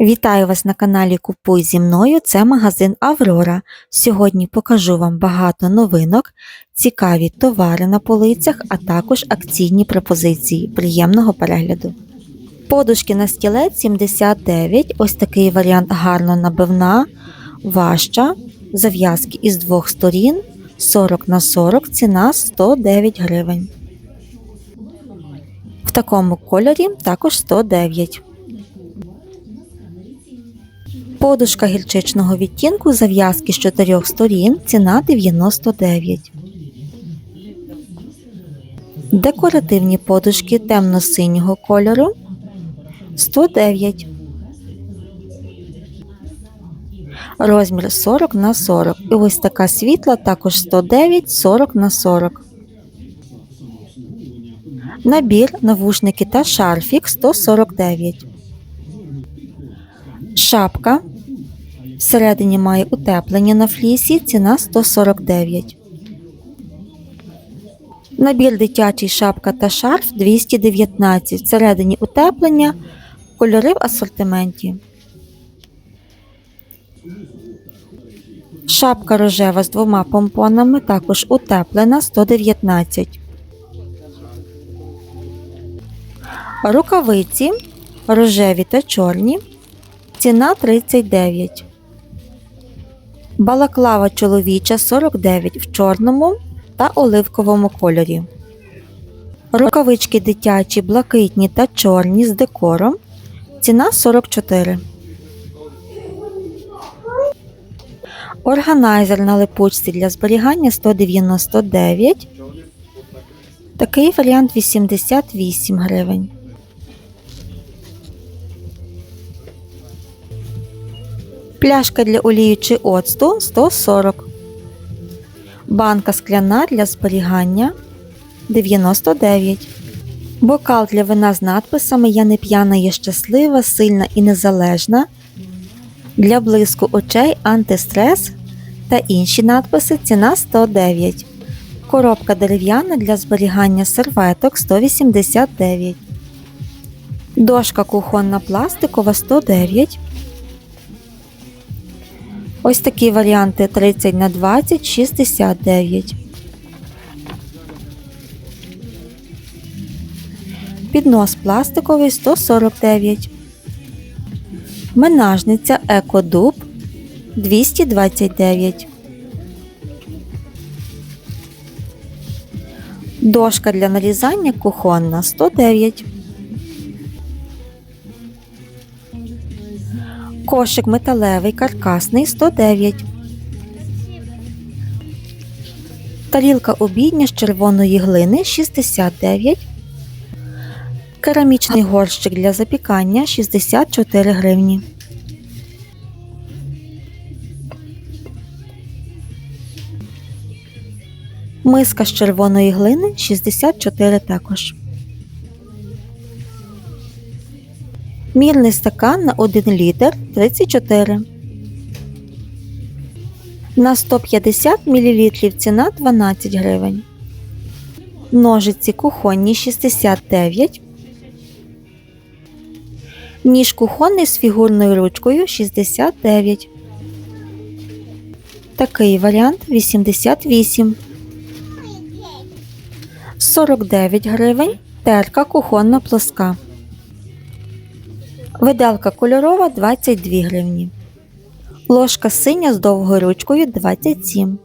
Вітаю вас на каналі Купуй зі мною. Це магазин Аврора. Сьогодні покажу вам багато новинок, цікаві товари на полицях, а також акційні пропозиції. Приємного перегляду. Подушки на стілець 79. Ось такий варіант гарно набивна, важча. Зав'язки із двох сторін 40 на 40, ціна 109 гривень. В такому кольорі також 109. Подушка гірчичного відтінку зав'язки з чотирьох сторін, ціна 99. Декоративні подушки темно-синього кольору 109. Розмір 40 на 40. І ось така світла також 109, 40 на 40. Набір, навушники та шарфік 149. Шапка. Всередині має утеплення на флісі, ціна 149. Набір дитячий шапка та шарф 219. Всередині утеплення, кольори в асортименті. Шапка рожева з двома помпонами, також утеплена 119. Рукавиці рожеві та чорні. Ціна 39. Балаклава чоловіча 49 в чорному та оливковому кольорі. Рукавички дитячі, блакитні та чорні з декором. Ціна 44. Органайзер на липучці для зберігання 199. Такий варіант 88 гривень. Пляшка для олії чи оцту 140. Банка скляна для зберігання 99. Бокал для вина з надписами Я не п'яна, є щаслива, сильна і незалежна. Для блиску очей антистрес та інші надписи ціна 109. Коробка дерев'яна для зберігання серветок 189. Дошка кухонна пластикова 109. Ось такі варіанти 30 на 20 69. Піднос пластиковий 149. Менажниця Екодуб 229. Дошка для нарізання кухонна 109. Кошик металевий каркасний 109. Тарілка обідня з червоної глини 69. Керамічний горщик для запікання 64 гривні. Миска з червоної глини 64 також. Мірний стакан на 1 літр 34. На 150 мл ціна 12 гривень. Ножиці кухонні 69. Ніж кухонний з фігурною ручкою 69. Такий варіант 88. 49 гривень. Терка кухонна плоска. Виделка кольорова 22 гривні. Ложка синя з довгою ручкою 27.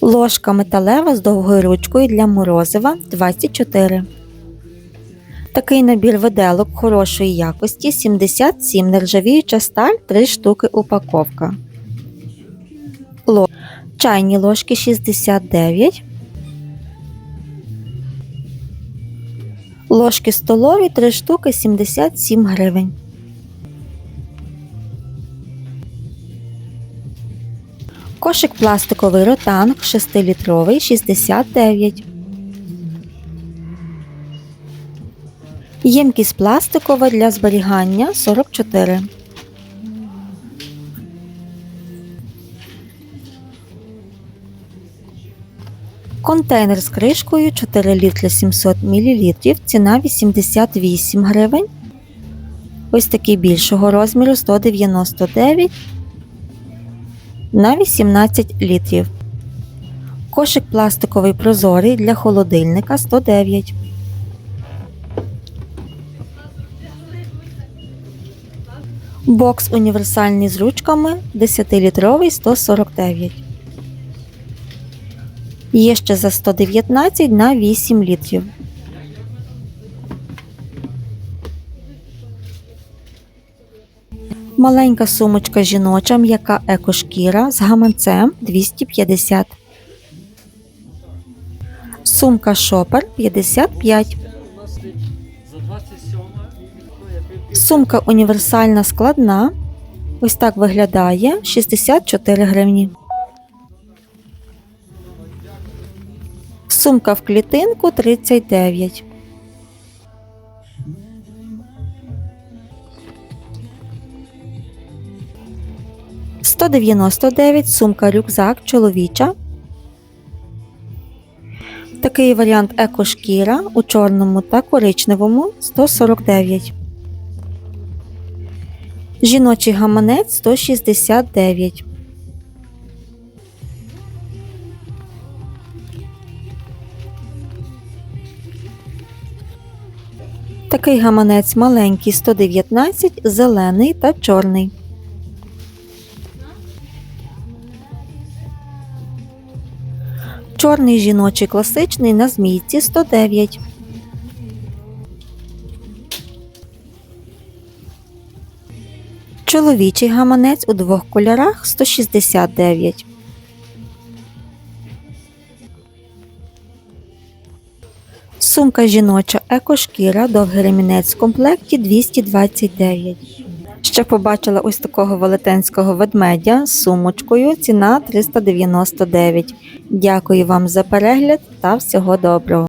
Ложка металева з довгою ручкою для морозива 24. Такий набір виделок хорошої якості 77 нержавіюча сталь 3 штуки упаковка. Чайні ложки 69. Ложки столові 3 штуки 77 гривень. Кошик пластиковий ротанг 6-літровий 69. Ємкість пластикова для зберігання 44. Контейнер з кришкою 4 літри 700 мл, ціна 88 гривень. Ось такий більшого розміру 199 на 18 літрів. Кошик пластиковий прозорий для холодильника 109. Бокс універсальний з ручками 10-літровий 149. Є ще за 119 на 8 літрів. Маленька сумочка жіноча, м'яка екошкіра з гаманцем 250. Сумка шопер 55. Сумка універсальна складна. Ось так виглядає 64 гривні. Сумка в клітинку 39. Сто дев'яносто дев'ять сумка рюкзак чоловіча. Такий варіант екошкіра у чорному та коричневому 149. Жіночий гаманець 169. Такий гаманець маленький 119, зелений та чорний. Чорний жіночий класичний на змійці 109. Чоловічий гаманець у двох кольорах 169. Сумка жіноча екошкіра, довгий ремінець в комплекті 229. Ще побачила ось такого велетенського ведмедя з сумочкою. Ціна 399. Дякую вам за перегляд та всього доброго.